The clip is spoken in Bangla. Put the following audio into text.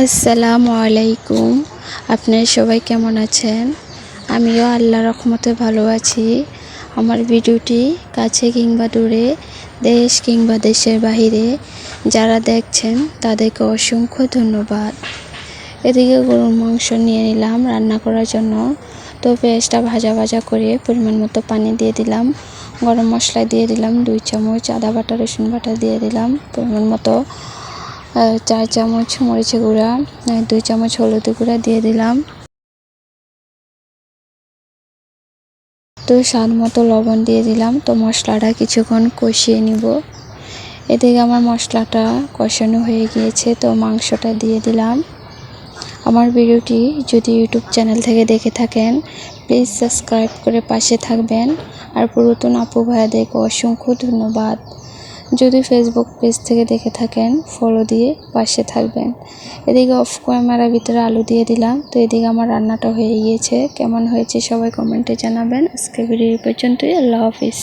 আসসালামু আলাইকুম। আপনারা সবাই কেমন আছেন? আমিও আল্লাহ রহমতে ভালো আছি। আমার ভিডিওটি কাছে কিংবা দূরে, দেশ কিংবা দেশের বাহিরে যারা দেখছেন, তাদেরকে অসংখ্য ধন্যবাদ। এদিকে গরুর মাংস নিয়ে নিলাম রান্না করার জন্য। তো পেঁয়াজটা ভাজা ভাজা করে পরিমাণ মতো পানি দিয়ে দিলাম। গরম মশলা দিয়ে দিলাম দুই চামচ, আদা বাটা, রসুন বাটা দিয়ে দিলাম। পরিমাণ মতো চার চামচ মরিচের গুঁড়া দুই চামচ হলুদ গুঁড়া দিয়ে দিলাম। তো স্বাদ মতো লবণ দিয়ে দিলাম। তো মশলাটা কিছুক্ষণ কষিয়ে নিব। এদিকে আমার মশলাটা কষানো হয়ে গিয়েছে, তো মাংসটা দিয়ে দিলাম। আমার ভিডিওটি যদি ইউটিউব চ্যানেল থেকে দেখে থাকেন, প্লিজ সাবস্ক্রাইব করে পাশে থাকবেন। আর পুরাতন আপু ভাইয়াদেরকে অসংখ্য ধন্যবাদ। যদি ফেসবুক পেজ থেকে দেখে থাকেন ফলো দিয়ে পাশে থাকবেন। এদিকে অফ ক্যামেরার ভিতরে আলু দিয়ে দিলাম। তো এদিকে আমার রান্নাটা হয়ে গিয়েছে। কেমন হয়েছে সবাই কমেন্টে জানাবেন। আজকে ভিডিও পর্যন্তই। আল্লাহ হাফিজ।